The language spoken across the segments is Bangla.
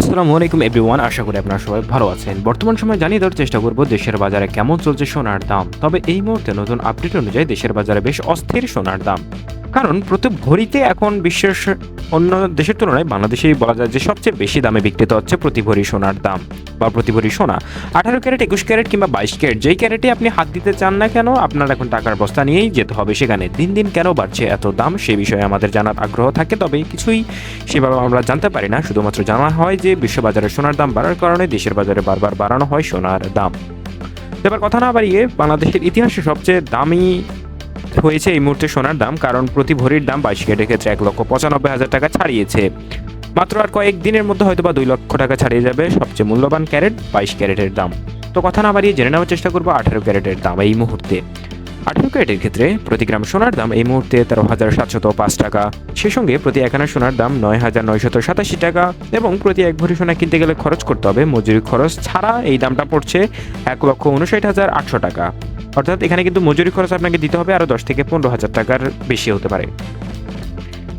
আসসালামু আলাইকুম এভরিওয়ান, আশা করি আপনারা সবাই ভালো আছেন। বর্তমান সময় জানিয়ে দেওয়ার চেষ্টা করব, দেশের বাজারে কেমন চলছে সোনার দাম। তবে এই মুহূর্তে নতুন আপডেট অনুযায়ী দেশের বাজারে বেশ অস্থির সোনার দাম। কারণ প্রতি ভরিতে এখন বিশ্বের অন্য দেশের তুলনায় বাংলাদেশেই বলা যায় যে সবচেয়ে বেশি দামে বিক্রিত হচ্ছে প্রতি ভরি সোনার দাম বা প্রতি ভরি সোনা। আঠারো ক্যারেট, একুশ ক্যারেট কিংবা বাইশ ক্যারেট, যেই ক্যারেটে আপনি হাত দিতে চান না কেন, আপনার এখন টাকার বস্তা নিয়েই যেতে হবে। সেখানে দিন দিন কেন বাড়ছে এত দাম, সে বিষয়ে আমাদের জানার আগ্রহ থাকে, তবে কিছুই সেভাবে আমরা জানতে পারি না। শুধুমাত্র জানা হয় যে বিশ্ববাজারে সোনার দাম বাড়ার কারণে দেশের বাজারে বারবার বাড়ানো হয় সোনার দাম। এবার কথা না বাড়িয়ে বাংলাদেশের ইতিহাসে সবচেয়ে দামি হয়েছে এই মুহূর্তে সোনার দাম, কারণ প্রতি ভরির দাম বাইশ ক্যারেটের ক্ষেত্রে এক লক্ষ পঁচানব্বই হাজার টাকা ছাড়িয়েছে। মাত্র আর কয়েক দিনের মধ্যে হয়তো বা দুই লক্ষ টাকা ছাড়িয়ে যাবে সবচেয়ে মূল্যবান ক্যারেট বাইশ ক্যারেটের দাম। তো কথা না বাড়িয়ে জেনে নেওয়ার চেষ্টা করব আঠারো ক্যারেটের দাম এই মুহূর্তে। আঠারো ক্যারেটের ক্ষেত্রে প্রতি গ্রাম সোনার দাম এই মুহূর্তে তেরো হাজার সাতশত পাঁচ টাকা। সে সঙ্গে প্রতি একানা সোনার দাম নয় হাজার নয়শত সাতাশি টাকা এবং প্রতি এক ভরি সোনা কিনতে গেলে খরচ করতে হবে মজুরি খরচ ছাড়া এই দামটা পড়ছে এক লক্ষ উনষাট হাজার আটশো টাকা। অর্থাৎ এখানে কিন্তু মজুরি খরচ আপনাকে দিতে হবে আরও দশ থেকে পনেরো হাজার টাকার বেশি হতে পারে।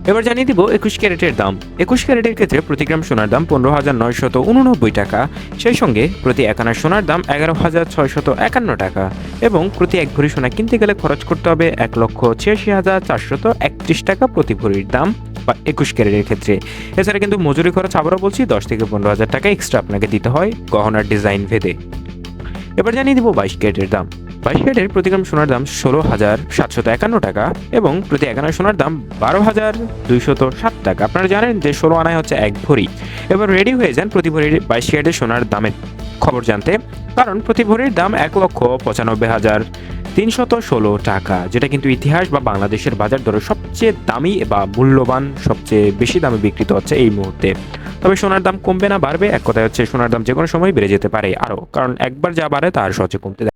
এবার জানিয়ে দিব একুশ ক্যারেটের দাম। একুশ ক্যারেটের ক্ষেত্রে প্রতি গ্রাম সোনার দাম পনেরো হাজার নয়শত উননব্বই টাকা। সেই সঙ্গে প্রতি একানা সোনার দাম এগারো হাজার ছয়শত একান্ন টাকা এবং প্রতি এক ভরি সোনা কিনতে গেলে খরচ করতে হবে এক লক্ষ ছিয়াশি হাজার চারশত একত্রিশ টাকা প্রতি ভরির দাম বা একুশ ক্যারেটের ক্ষেত্রে। এছাড়া কিন্তু মজুরি খরচ আবারও বলছি, দশ থেকে পনেরো হাজার টাকা এক্সট্রা আপনাকে দিতে হয় গহনার ডিজাইন ভেদে। এবার জানিয়ে দিব বাইশ ক্যারেটের দাম। বাইশ ক্যারেটের প্রতি গ্রাম সোনার দাম ষোলো হাজার সাতশত একান্ন টাকা এবং প্রতি একান্ন সোনার দাম বারো হাজার দুইশত সাত টাকা। আপনারা জানেন যে ষোলো আনায় হচ্ছে এক ভরি। এবার রেডি হয়ে যান প্রতি ভরির বাইশ ক্যারেটের সোনার দামের খবর জানতে। কারণ প্রতি ভরির দাম এক লক্ষ পঁচানব্বই হাজার তিনশত ষোলো টাকা, যেটা কিন্তু ইতিহাস বা বাংলাদেশের বাজার দরে সবচেয়ে দামি বা মূল্যবান, সবচেয়ে বেশি দামে বিক্রিত হচ্ছে এই মুহূর্তে। তবে সোনার দাম কমবে না, বাড়বে। এক কথায় হচ্ছে সোনার দাম যে কোনো সময় বেড়ে যেতে পারে আরও। কারণ একবার যা বাড়ে, তার সহজে কমতে